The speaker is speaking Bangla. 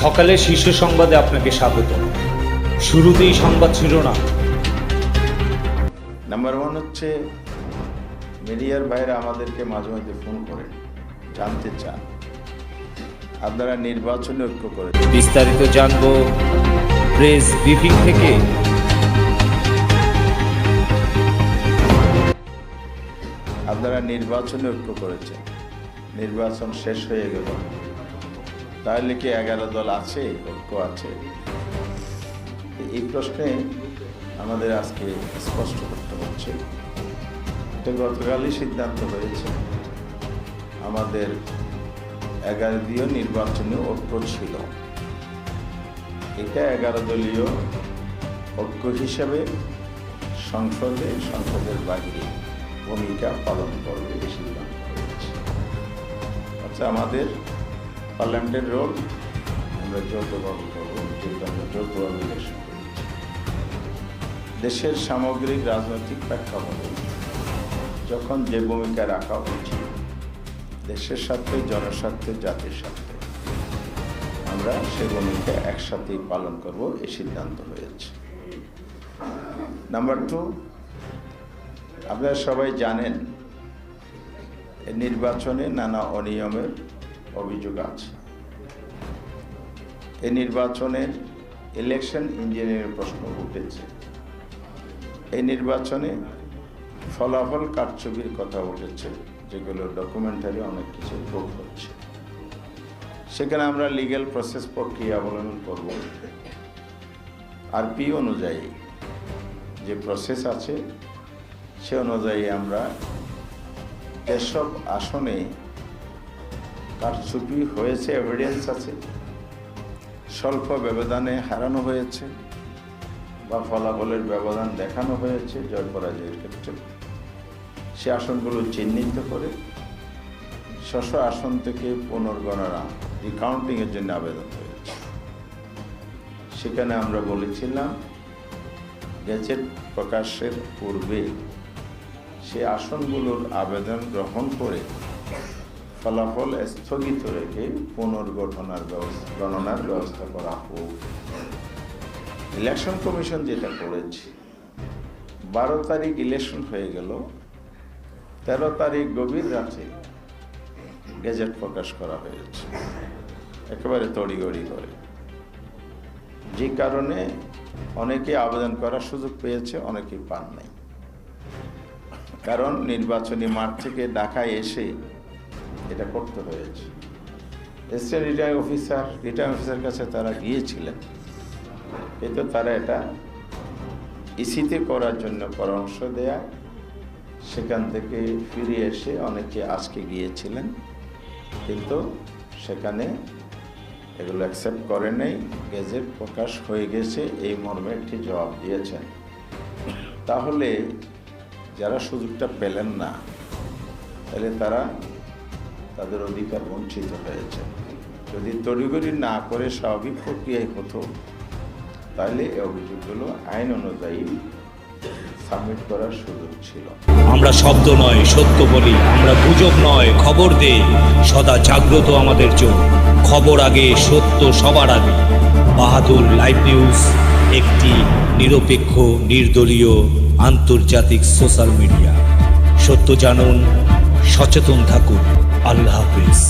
সকালে শীর্ষ সংবাদে আপনাকে স্বাগত। শুরুতেই সংবাদ ছিল না নাম্বার ওয়ান হচ্ছে মিডিয়ার বাইরে আমাদেরকে মাঝে মাঝে ফোন করেন জানতে চান। আপনারা নির্বাচনে ঐক্য করে। বিস্তারিত জানব প্রেস ব্রিফিং থেকে। আপনারা নির্বাচনে ঐক্য করেছেন। নির্বাচন শেষ হয়ে গেল। তাহলে কি এগারো দল আছে? ঐক্য আছে? এই প্রশ্নে আমাদের আজকে স্পষ্ট করতে হচ্ছে। এটা গতকালই সিদ্ধান্ত হয়েছে, আমাদের এগারো দলীয় নির্বাচনে ঐক্য ছিল। এটা এগারো দলীয় ঐক্য হিসেবে সংসদে, সংসদের বাইরে ভূমিকা পালন করবে সিদ্ধান্ত হয়েছে। আচ্ছা আমাদের পার্লামেন্টের রোল আমরা যৌথভাবে করব আমরা দেশের সামগ্রিক রাজনৈতিক প্রেক্ষাপটে যখন যে ভূমিকা রাখা উচিত, দেশের স্বার্থে, জনস্বার্থে, জাতির স্বার্থে, আমরা সে ভূমিকা একসাথেই পালন করব এই সিদ্ধান্ত হয়েছে। নাম্বার টু আপনারা সবাই জানেন, নির্বাচনে নানা অনিয়মের অভিযোগ আছে। এই নির্বাচনের ইলেকশন ইঞ্জিনিয়ারিং প্রশ্ন উঠেছে। এই নির্বাচনে ফলাফল কারচুপির কথা উঠেছে, যেগুলো ডকুমেন্টারি অনেক কিছু প্রুভ হচ্ছে। সেখানে আমরা লিগ্যাল প্রসেস প্রক্রিয়া অবলম্বন করব। আর পি অনুযায়ী যে প্রসেস আছে, সে অনুযায়ী আমরা যেসব আসনে কারচুপি হয়েছে এভিডেন্স আছে। স্বল্প ব্যবধানে হারানো হয়েছে বা ফলাফলের ব্যবধান দেখানো হয়েছে জয় পরাজয়ের ক্ষেত্রে। সে আসনগুলো চিহ্নিত করে শশ আসন থেকে পুনর্গণনা রিকাউন্টিংয়ের জন্য আবেদন হয়েছে সেখানে আমরা বলেছিলাম, গেজেট প্রকাশের পূর্বে সে আসনগুলোর আবেদন গ্রহণ করে ফলাফল স্থগিত রেখে পুনর্গঠনার গণনার ব্যবস্থা করা হোক। ইলেকশন কমিশন যেটা করেছে, বারো তারিখ ইলেকশন হয়ে গেল, তেরো তারিখ গভীর রাতে গেজেট প্রকাশ করা হয়েছে। একেবারে তড়িগড়ি করে। যে কারণে অনেকে আবেদন করার সুযোগ পেয়েছে অনেকেই পান নাই। কারণ নির্বাচনী মাঠ থেকে ঢাকায় এসে এটা করতে হয়েছে। এসে রিটার্নিং অফিসার রিটার্নিং অফিসার কাছে তারা গিয়েছিলেন। কিন্তু তারা এটা ইসিতে করার জন্য পরামর্শ দেয়া, সেখান থেকে ফিরে এসে অনেকে আজকে গিয়েছিলেন, কিন্তু সেখানে এগুলো অ্যাকসেপ্ট করে নেই। গেজেট প্রকাশ হয়ে গেছে, এই মর্মে একটি জবাব দিয়েছেন। তাহলে যারা সুযোগটা পেলেন না, তাহলে তারা তাদের অধিকার বঞ্চিত হয়েছে। যদি তড়িগড়ি না করে স্বাভাবিক প্রক্রিয়ায় হতো, তাহলে এই অভিযোগগুলো আইন অনুযায়ী সাবমিট করার সুযোগ ছিল। আমরা শব্দ নয়, সত্য বলি, আমরা গুজব নয়, খবর দেই, সদা জাগ্রত আমাদের চোখ খবর আগে, সত্য সবার আগে। বাহাদুর লাইভ নিউজ, একটি নিরপেক্ষ, নির্দলীয়, আন্তর্জাতিক সোশ্যাল মিডিয়া। সত্য জানুন, সচেতন থাকুন। আল্লাহ হাফিজ